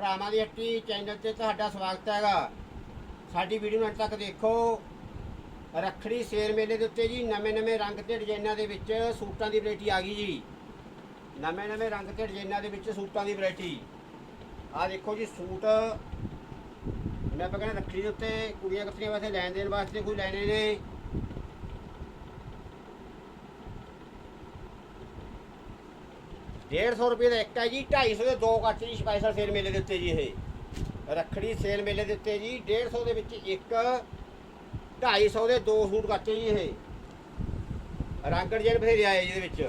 ਭਰਾਵਾਂ ਦੀ ਹੱਟੀ ਚੈਨਲ ਤੇ ਤੁਹਾਡਾ ਸਵਾਗਤ ਹੈਗਾ। ਸਾਡੀ ਵੀਡੀਓ ਨੂੰ ਅੰਤ ਤੱਕ ਦੇਖੋ। ਰੱਖੜੀ ਸੇਲ ਮੇਲੇ ਦੇ ਉੱਤੇ ਜੀ, ਨਵੇਂ ਨਵੇਂ ਰੰਗ ਤੇ ਡਿਜ਼ਾਈਨਾਂ ਦੇ ਵਿੱਚ ਸੂਟਾਂ ਦੀ ਵੈਰਾਈਟੀ ਆ ਗਈ ਜੀ। ਨਵੇਂ ਨਵੇਂ ਰੰਗ ਤੇ ਡਿਜ਼ਾਈਨਾਂ ਦੇ ਵਿੱਚ ਸੂਟਾਂ ਦੀ ਵੈਰਾਈਟੀ। ਆ ਦੇਖੋ ਜੀ ਸੂਟ। ਮੈਂ ਆਪਾਂ ਕਹਿੰਦੇ ਰੱਖੜੀ ਦੇ ਉੱਤੇ ਕੁੜੀਆਂ ਕੱਤਰੀਆਂ ਵਾਸਤੇ ਲੈਣ ਦੇਣ ਵਾਸਤੇ ਕੋਈ ਲੈਣੇ ਨੇ। ਡੇਢ ਸੌ ਰੁਪਏ ਦਾ ਇੱਕ ਹੈ ਜੀ 250 ਦੇ ਦੋ ਕੱਟ ਜੀ ਸਪੈਸ਼ਲ ਸੇਲ ਮੇਲੇ ਦੇ ਉੱਤੇ ਜੀ ਇਹ। ਰੱਖੜੀ ਸੇਲ ਮੇਲੇ ਦੇ ਉੱਤੇ ਜੀ 150 ਦੇ ਵਿੱਚ ਇੱਕ 250 ਦੇ ਦੋ ਸੂਟ ਕੱਟੇ ਜੀ ਇਹ। ਰੰਗ ਡਿਜ਼ਾਈਨ ਬਥੇਰੇ ਆਏ ਜੀ ਇਹਦੇ ਵਿੱਚ।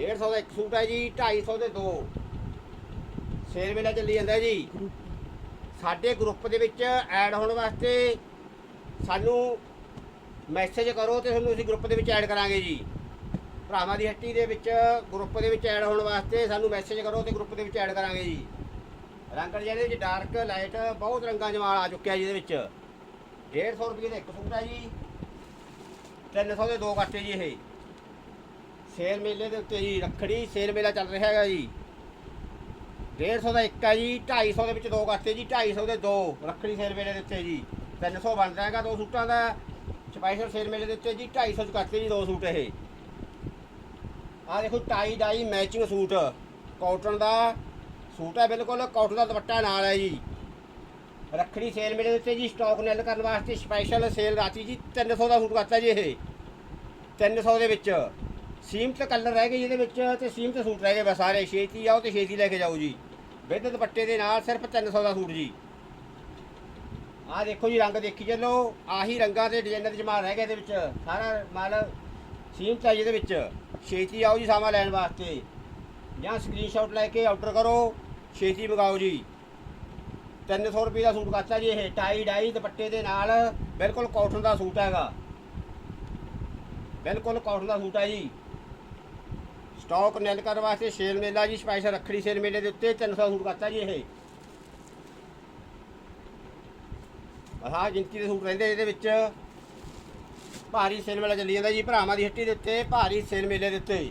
150 ਦਾ ਇੱਕ ਸੂਟ ਹੈ ਜੀ 250 ਦੇ ਦੋ। ਸੇਲ ਮੇਲਾ ਚੱਲੀ ਜਾਂਦਾ ਜੀ। ਸਾਡੇ ਗਰੁੱਪ ਦੇ ਵਿੱਚ ਐਡ ਹੋਣ ਵਾਸਤੇ ਸਾਨੂੰ ਮੈਸੇਜ ਕਰੋ ਤੇ ਤੁਹਾਨੂੰ ਅਸੀਂ ਗਰੁੱਪ ਦੇ ਵਿੱਚ ਐਡ ਕਰਾਂਗੇ ਜੀ। ਭਰਾਵਾਂ ਦੀ ਹੱਟੀ ਦੇ ਵਿੱਚ ਗਰੁੱਪ ਦੇ ਵਿੱਚ ਐਡ ਹੋਣ ਵਾਸਤੇ ਸਾਨੂੰ ਮੈਸੇਜ ਕਰੋ ਤੇ ਗਰੁੱਪ ਦੇ ਵਿੱਚ ਐਡ ਕਰਾਂਗੇ ਜੀ। ਰੰਗ ਜਿਹਦੇ ਵਿੱਚ ਡਾਰਕ ਲਾਈਟ ਬਹੁਤ ਰੰਗਾਂ ਜਮਾਲ ਆ ਚੁੱਕਿਆ ਜੀ ਇਹਦੇ ਵਿੱਚ। 150 ਰੁਪਏ ਦਾ ਇੱਕ ਸੂਟ ਹੈ ਜੀ। 300 ਦੇ ਦੋ ਕੱਟੇ ਜੀ ਇਹ। ਸੇਲ ਮੇਲੇ ਦੇ ਉੱਤੇ ਜੀ, ਰੱਖੜੀ ਸੇਲ ਮੇਲਾ ਚੱਲ ਰਿਹਾ ਹੈਗਾ ਜੀ। 150 ਦਾ ਇੱਕ ਹੈ ਜੀ 250 ਦੇ ਵਿੱਚ ਦੋ ਕੱਟੇ ਜੀ 250 ਦੇ ਦੋ ਰੱਖੜੀ ਸੇਲ ਮੇਲੇ ਦੇ ਉੱਤੇ ਜੀ। 300 ਬਣਦਾ ਹੈਗਾ ਦੋ ਸੂਟਾਂ ਦਾ। ਸਪੈਸ਼ਲ ਸੇਲ ਮੇਲੇ ਦੇ ਉੱਤੇ ਜੀ 250 ਚ ਕੱਟੇ ਜੀ ਦੋ ਸੂਟ ਇਹ। ਆ ਦੇਖੋ tie dye matching suit. Cotton ਦਾ ਸੂਟ ਹੈ ਬਿਲਕੁਲ ਕਾਟਨ ਦਾ ਦੁਪੱਟਾ ਨਾਲ ਹੈ ਜੀ। ਰੱਖੜੀ ਸੇਲ ਮੇਰੇ ਉੱਤੇ ਜੀ ਸਟਾਕ ਨੈਲ ਕਰਨ ਵਾਸਤੇ ਸਪੈਸ਼ਲ ਸੇਲ ਰਾਤੀ ਜੀ 300 ਦਾ ਸੂਟ ਕਰਤਾ ਜੀ ਇਹ। 300 ਦੇ ਵਿੱਚ। ਸੀਮਤ ਕਲਰ ਰਹਿ ਗਏ ਇਹਦੇ ਵਿੱਚ ਤੇ ਸੀਮਤ ਸੂਟ ਰਹਿ ਗਏ ਬਸ ਸਾਰੇ ਛੇਤੀ ਆਓ ਤੇ ਛੇਤੀ ਲੈ ਕੇ ਜਾਓ ਜੀ। ਵਿਦ ਦੁਪੱਟੇ ਦੇ ਨਾਲ ਸਿਰਫ 300 ਦਾ ਸੂਟ ਜੀ। ਆਹ ਦੇਖੋ ਜੀ, ਰੰਗ ਦੇਖੀ ਚੱਲੋ। ਆਹੀ ਰੰਗਾਂ ਦੇ ਡਿਜ਼ਾਈਨਰ ਦੇ ਜਮਾ ਰਹਿ ਗਏ ਇਹਦੇ ਵਿੱਚ। ਸਾਰਾ ਮਾਲ ਸੀਮਤ ਹੈ ਇਹਦੇ ਵਿੱਚ। ਛੇਤੀ ਆਓ ਜੀ ਸਾਮਾਨ ਲੈਣ ਵਾਸਤੇ। ਜਾਂ ਸਕਰੀਨਸ਼ਾਟ ਲੈ ਕੇ ਆਰਡਰ ਕਰੋ। ਛੇਤੀ ਮੰਗਾਓ ਜੀ। 300 ਰੁਪਏ ਦਾ ਸੂਟ ਕਰਤਾ ਜੀ ਇਹ। ਟਾਈ ਡਾਈ ਦੁਪੱਟੇ ਦੇ ਨਾਲ ਬਿਲਕੁਲ ਕਾਟਨ ਦਾ ਸੂਟ ਹੈਗਾ। ਬਿਲਕੁਲ ਕਾਟਨ ਦਾ ਸੂਟ ਹੈ ਜੀ। ਸਟਾਕ ਨੈਲ ਕਰਨ ਵਾਸਤੇ ਸੇਲ ਮੇਲਾ ਜੀ ਸਪੈਸ਼ਲ ਰੱਖੜੀ ਸੇਲ ਮੇਲੇ ਦੇ ਉੱਤੇ 300 ਸੂਟ ਕਰਤਾ ਜੀ ਇਹ। ਬਸ ਆਹ ਗਿਣਤੀ ਦੇ ਸੂਟ ਰਹਿੰਦੇ ਇਹਦੇ ਵਿੱਚ। ਭਾਰੀ ਸੇਲ ਮੇਲਾ ਚੱਲੀ ਜਾਂਦਾ ਜੀ, ਭਰਾਵਾਂ ਦੀ ਹੱਟੀ ਦੇ ਉੱਤੇ ਭਾਰੀ ਸੇਲ ਮੇਲੇ ਦੇ ਉੱਤੇ।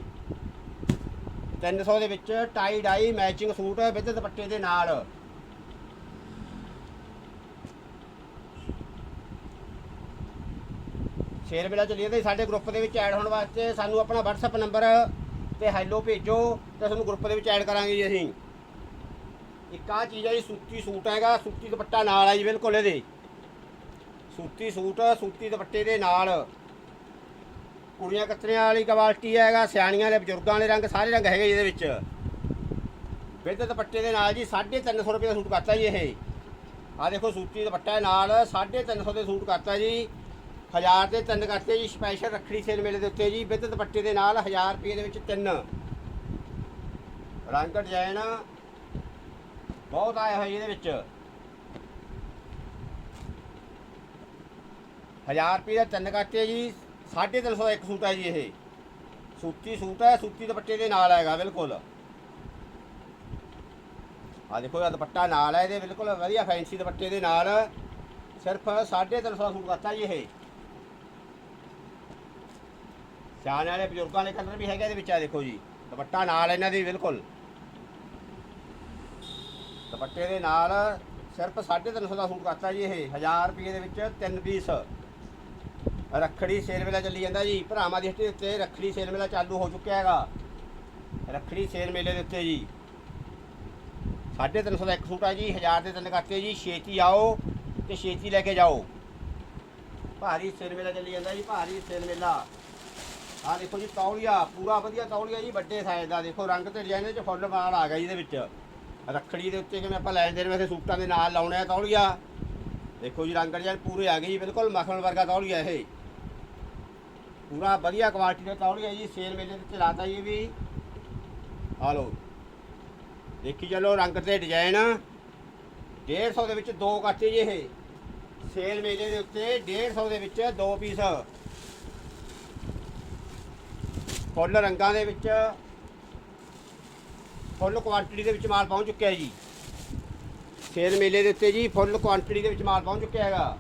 300 ਦੇ ਵਿੱਚ tie dye matching suit with ਦੁਪੱਟੇ ਦੇ ਨਾਲ। ਸੇਲ ਮੇਲਾ ਚੱਲੀ ਜਾਂਦਾ ਜੀ, ਸਾਡੇ ਗਰੁੱਪ ਦੇ ਵਿੱਚ ਐਡ ਹੋਣ ਵਾਸਤੇ। ਸਾਨੂੰ ਆਪਣਾ WhatsApp ਨੰਬਰ ਤੇ ਹੈਲੋ ਭੇਜੋ ਤੇ ਤੁਹਾਨੂੰ ਗਰੁੱਪ ਦੇ ਵਿੱਚ ਐਡ ਕਰਾਂਗੇ ਜੀ ਅਸੀਂ। ਇੱਕ ਆਹ ਚੀਜ਼ ਹੈ ਜੀ, ਸੂਤੀ ਸੂਟ ਹੈਗਾ, ਸੂਤੀ ਦੁਪੱਟਾ ਨਾਲ ਆ ਜੀ, ਬਿਲਕੁਲ ਇਹਦੇ। ਸੂਤੀ ਸੂਟ, ਸੂਤੀ ਦੁਪੱਟੇ ਦੇ ਨਾਲ। ਕੁੜੀਆਂ ਕੱਤਰੀਆਂ ਵਾਲੀ ਕੁਆਲਿਟੀ ਹੈਗਾ, ਸਿਆਣੀਆਂ ਦੇ ਬਜ਼ੁਰਗਾਂ ਵਾਲੇ ਰੰਗ, ਸਾਰੇ ਰੰਗ ਹੈਗੇ ਇਹਦੇ ਵਿੱਚ। ਵਿਦ ਦੁਪੱਟੇ ਦੇ ਨਾਲ ਜੀ 350 ਰੁਪਏ ਦਾ ਸੂਟ ਕਰਤਾ ਜੀ ਇਹ। ਆ ਦੇਖੋ ਸੂਤੀ ਦੁਪੱਟਾ ਨਾਲ 350 ਦੇ ਸੂਟ ਕਰਤਾ ਜੀ। 1000 ਦੇ ਤਿੰਨ ਕਰਤੇ ਜੀ ਸਪੈਸ਼ਲ ਰੱਖੜੀ ਸੇਲ ਮੇਲੇ ਦੇ ਉੱਤੇ ਜੀ, ਵਿਦ ਦੁਪੱਟੇ ਦੇ ਨਾਲ 1000 ਰੁਪਏ ਦੇ ਵਿੱਚ ਤਿੰਨ। ਰੰਗ ਡਿਜ਼ਾਈਨ ਬਹੁਤ ਆਇਆ ਹੋਇਆ ਜੀ ਇਹਦੇ ਵਿੱਚ। 1000 ਰੁਪਏ ਦਾ ਤਿੰਨ ਕੱਟੇ ਜੀ 350 ਦਾ ਇੱਕ ਸੂਟ ਹੈ ਜੀ ਇਹ। ਸੂਤੀ ਸੂਟ ਹੈ, ਸੂਤੀ ਦੁਪੱਟੇ ਦੇ ਨਾਲ ਹੈਗਾ, ਬਿਲਕੁਲ। ਆ ਦੇਖੋ ਇਹ ਦੁਪੱਟਾ ਨਾਲ ਹੈ ਇਹਦੇ, ਬਿਲਕੁਲ ਵਧੀਆ ਫੈਂਸੀ ਦੁਪੱਟੇ ਦੇ ਨਾਲ। ਸਿਰਫ 350 ਦਾ ਸੂਟ ਕਰਤਾ ਜੀ ਇਹ। ਸਿਆਣੇ ਵਾਲੇ ਬਜ਼ੁਰਗਾਂ ਦੇ ਕਲਰ ਵੀ ਹੈਗੇ ਇਹਦੇ ਵਿੱਚ ਆ ਦੇਖੋ ਜੀ। ਦੁਪੱਟਾ ਨਾਲ ਇਹਨਾਂ ਦੀ, ਬਿਲਕੁਲ। ਦੁਪੱਟੇ ਦੇ ਨਾਲ ਸਿਰਫ 350 ਦਾ ਸੂਟ ਕਰਤਾ ਜੀ ਇਹ 1000 ਰੁਪਏ ਦੇ ਵਿੱਚ ਤਿੰਨ ਪੀਸ। ਰੱਖੜੀ ਸੇਲ ਮੇਲਾ ਚੱਲੀ ਜਾਂਦਾ ਜੀ। ਭਰਾਵਾਂ ਦੀ ਹੱਟੀ ਉੱਤੇ ਰੱਖੜੀ ਸੇਲ ਮੇਲਾ ਚਾਲੂ ਹੋ ਚੁੱਕਿਆ ਹੈਗਾ। ਰੱਖੜੀ ਸੇਲ ਮੇਲੇ ਦੇ ਉੱਤੇ ਜੀ। 350 ਦਾ ਇੱਕ ਸੂਟ ਆ ਜੀ 1000 ਦੇ ਤਿੰਨ ਕਰਤੇ ਜੀ। ਛੇਤੀ ਆਓ ਤੇ ਛੇਤੀ ਲੈ ਕੇ ਜਾਓ। ਭਾਰੀ ਸੇਲ ਮੇਲਾ ਚੱਲੀ ਜਾਂਦਾ ਜੀ, ਭਾਰੀ ਸੇਲ ਮੇਲਾ ਆ ਦੇਖੋ ਜੀ, ਤੌਲੀਆ, ਪੂਰਾ ਵਧੀਆ ਤੌਲੀਆ ਜੀ, ਵੱਡੇ ਸਾਈਜ਼ ਦਾ। ਦੇਖੋ, ਰੰਗ ਤੇ ਡਿਜ਼ਾਈਨ ਚ ਫੁੱਲ ਮਾਲ ਆ ਗਿਆ ਜੀ ਇਹਦੇ ਵਿੱਚ। ਰੱਖੜੀ ਦੇ ਉੱਤੇ ਕਿਵੇਂ ਆਪਾਂ ਲੈਣ ਦੇਣ ਵਾਸਤੇ ਸੂਟਾਂ ਦੇ ਨਾਲ ਲਾਉਣੇ ਆ ਤੌਲੀਆ। ਦੇਖੋ ਜੀ, ਰੰਗ ਡਿਜ਼ਾਈਨ ਪੂਰੇ ਆ ਗਏ ਜੀ, ਬਿਲਕੁਲ ਮੱਖਣ ਵਰਗਾ ਤੌਲੀਆ ਇਹ। ਪੂਰਾ ਵਧੀਆ ਕੁਆਲਿਟੀ ਦਾ ਤੌਲੀਆ ਜੀ, ਸੇਲ ਮੇਲੇ ਦੇ ਉੱਤੇ ਲਾਤਾ ਜੀ ਵੀ। ਆ ਲਓ। ਦੇਖੀ ਚਲੋ ਰੰਗ ਤੇ ਡਿਜ਼ਾਈਨ 150 ਦੇ ਵਿੱਚ ਦੋ ਕੱਟੇ ਜੀ ਇਹ। ਸੇਲ ਮੇਲੇ ਦੇ ਉੱਤੇ 150 ਦੇ ਵਿੱਚ ਦੋ ਪੀਸ। ਫੁੱਲ ਰੰਗਾਂ ਦੇ ਵਿੱਚ। ਫੁੱਲ ਕੁਆਂਟੀਟੀ ਦੇ ਵਿੱਚ ਮਾਲ ਪਹੁੰਚ ਚੁੱਕਿਆ ਜੀ। ਸੇਲ ਮੇਲੇ ਦੇ ਉੱਤੇ ਜੀ ਫੁੱਲ ਕੁਆਂਟੀਟੀ ਦੇ ਵਿੱਚ ਮਾਲ ਪਹੁੰਚ ਚੁੱਕਿਆ ਹੈਗਾ।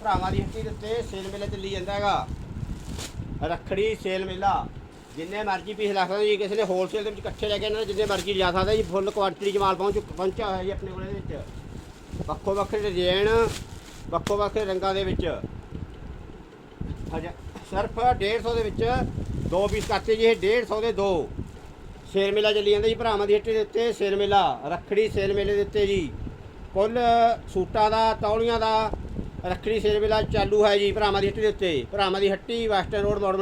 ਭਰਾਵਾਂ ਦੀ ਹੱਟੀ ਦੇ ਉੱਤੇ ਸੇਲ ਮੇਲਾ ਚੱਲੀ ਜਾਂਦਾ ਹੈਗਾ। ਰੱਖੜੀ, ਸੇਲ ਮੇਲਾ, ਜਿੰਨੇ ਮਰਜ਼ੀ ਪੀਸ ਲੈ ਸਕਦੇ ਜੀ, ਕਿਸੇ ਨੇ ਹੋਲਸੇਲ ਦੇ ਵਿੱਚ ਇਕੱਠੇ ਲੈ ਕੇ ਇਹਨਾਂ ਜਿੰਨੇ ਮਰਜ਼ੀ ਲਿਆ ਸਕਦਾ ਜੀ ਫੁੱਲ ਕੁਆਂਟੀਟੀ 'ਚ ਮਾਲ ਪਹੁੰਚ ਪਹੁੰਚਿਆ ਹੋਇਆ ਜੀ ਆਪਣੇ ਕੋਲ ਇਹਦੇ ਵਿੱਚ। ਵੱਖੋ ਵੱਖਰੇ ਡਿਜ਼ਾਈਨ ਵੱਖੋ ਵੱਖਰੇ ਰੰਗਾਂ ਦੇ ਵਿੱਚ। ਹਜਾ ਸਿਰਫ 150 ਦੇ ਵਿੱਚ ਦੋ ਪੀਸ ਕਰਤੇ ਜੀ, ਇਹ 150 ਦੇ ਦੋ। ਸੇਲ ਮੇਲਾ ਚੱਲੀ ਜਾਂਦਾ ਜੀ, ਭਰਾਵਾਂ ਦੀ ਹੱਟੀ ਦੇ ਉੱਤੇ ਸੇਲ ਮੇਲਾ, ਰੱਖੜੀ ਸੇਲ ਮੇਲੇ ਦੇ ਉੱਤੇ ਜੀ। ਕੁੱਲ ਸੂਟਾਂ ਦਾ, ਤੌਲੀਆਂ ਦਾ ਰੱਖੜੀ ਸੇਲ ਮੇਲਾ ਚਾਲੂ ਹੈ ਜੀ ਭਰਾਵਾਂ ਦੀ ਹੱਟੀ ਦੇ ਉੱਤੇ। ਭਰਾਵਾਂ ਦੀ ਹੱਟੀ ਵੈਸਟਰਨ ਰੋਡ ਮੋੜ